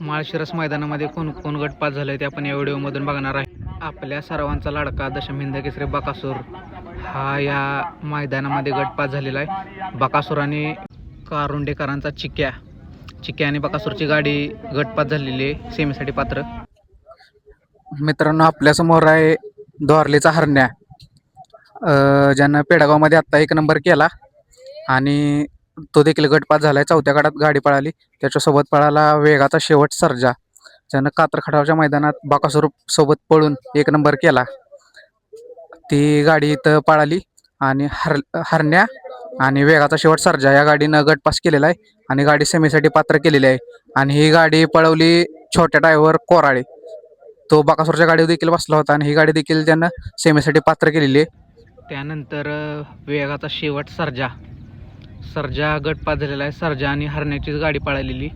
माळशिरस मैदानामध्ये कोण कोण गटपात झालं ते आपण या व्हिडिओमधून बघणार आहे. आपल्या सर्वांचा लाडका दशमिंद केसरी बकासूर हा या मैदानामध्ये गटपात झालेला आहे. बकासूराने कारुंडेकरांचा चिक्या. चिक्या आणि बकासूरची गाडी गटपात झालेली आहे. सेमीसाठी पात्र. मित्रांनो आपल्यासमोर आहे द्वारलेचा हरण्या. ज्यानं पेडगावमध्ये आत्ता एक नंबर केला. आणि तो देखील गटपास झालाय. चौथ्या गटात गाडी पळाली. त्याच्यासोबत पळाला वेगाचा शेवट सर्जा. ज्यानं कात्रखडावच्या मैदानात बाकासूर सोबत पळून एक नंबर केला. ती गाडी इथं पळाली आणि हर हरण्या आणि वेगाचा शेवट सर्जा. या गाडीनं गटपास केलेला आहे आणि गाडी सेमीसाठी पात्र केलेली आहे. आणि ही गाडी पळवली छोट्या ड्रायव्हर कोराळे. तो बाकासूरच्या गाडीवर देखील बसला होता आणि ही गाडी देखील त्यानं सेमीसाठी पात्र केलेली आहे. त्यानंतर वेगाचा शेवट सर्जा. सरजा गट पास झालेला आहे. सरजा आणि हरण्याचीच गाडी पळालेली.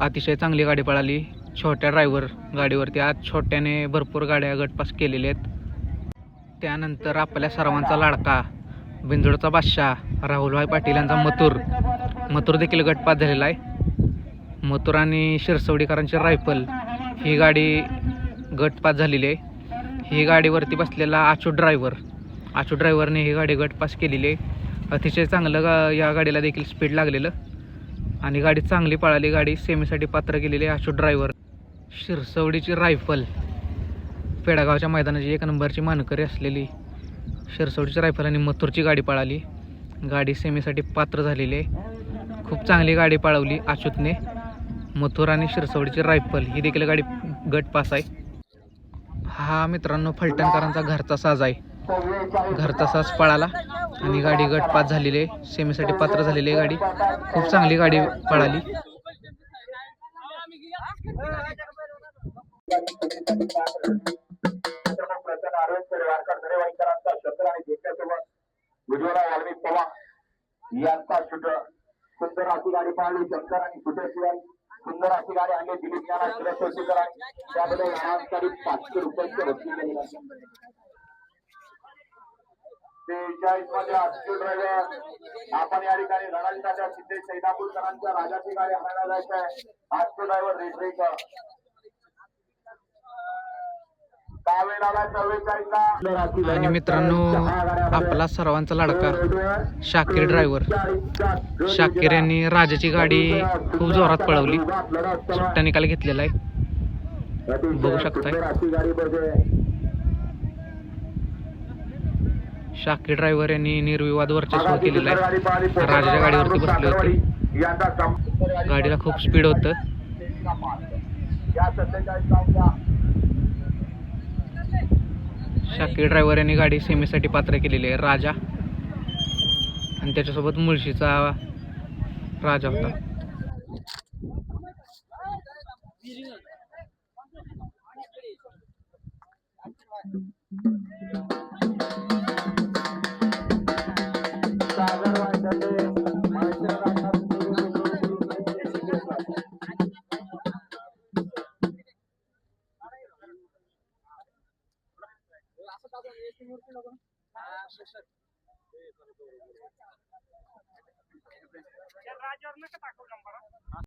अतिशय चांगली गाडी पळाली. छोट्या ड्रायव्हर गाडीवरती आज छोट्याने भरपूर गाड्या गटपास केलेल्या आहेत. त्यानंतर आपल्या सर्वांचा लाडका बिंजोडचा बादशाह राहुलभाई पाटील यांचा मथुर. मथुर देखील गटपात झालेला आहे. मथुर आणि शिरसवडीकरांची रायफल ही गाडी गटपास झालेली आहे. ही गाडीवरती बसलेला आचू ड्रायव्हर आचू ड्रायव्हरने ही गाडी गटपास केलेली आहे. अतिशय चांगलं गा या गाडीला देखील स्पीड लागलेलं. आणि गाडी चांगली पळाली. गाडी सेमीसाठी पात्र केलेली आहे ड्रायव्हर शिरसवडीची रायफल पेडागावच्या मैदानाची एक नंबरची मानकरी असलेली शिरसवडीची रायफल आणि मथुरची गाडी पळाली. गाडी सेमीसाठी पात्र झालेली आहे. खूप चांगली गाडी पळवली अच्युतने मथुर आणि शिरसवडीची रायफल ही देखील गाडी गट पास आहे. हा मित्रांनो फलटणकरांचा घरचा साज आहे. घर तसाच पळाला आणि गाडी गटपास झालेली आहे. सेमीसाठी पात्र झालेली आहे गाडी. खूप चांगली गाडी पळाली. उज्ज्वला वाल्मिक पवार यांचा शूट. सुंदर अशी गाडी पाहिली शंकर आणि सुटेशिवाय सुंदर अशी गाडी आणली. दिलीप यांना त्यामध्ये आणि पाचशे रुपयाचे रक्कम बेचाळीसमध्ये आजचे ड्रायव्हर आपण या ठिकाणी रणजिताच्या सिद्धेश सैदापूरकरांच्या राजाची गाडी हाणायला जायचं आहे. आजचे ड्रायव्हर रेडरेकर आणि मित्रांनो आपला सर्वांचा लाडका शाकीर ड्रायव्हर. शाकीर यांनी राजाची गाडी खूप जोरात पळवली. सुट्टा निकाल घेतलेला आहे. बघू शकताय. शाकीर ड्रायव्हर यांनी निर्विवाद वर्चस्व केलेलं आहे. राजाच्या गाडीवरती बसले होते. गाडीला खूप स्पीड होतं. शाकीर ड्रायव्हर यांनी गाडी सेमीसाठी पात्र केलेली आहे. राजा. आणि त्याच्यासोबत मुळशीचा राजा होता. राज्यावर नका टाकू नंबर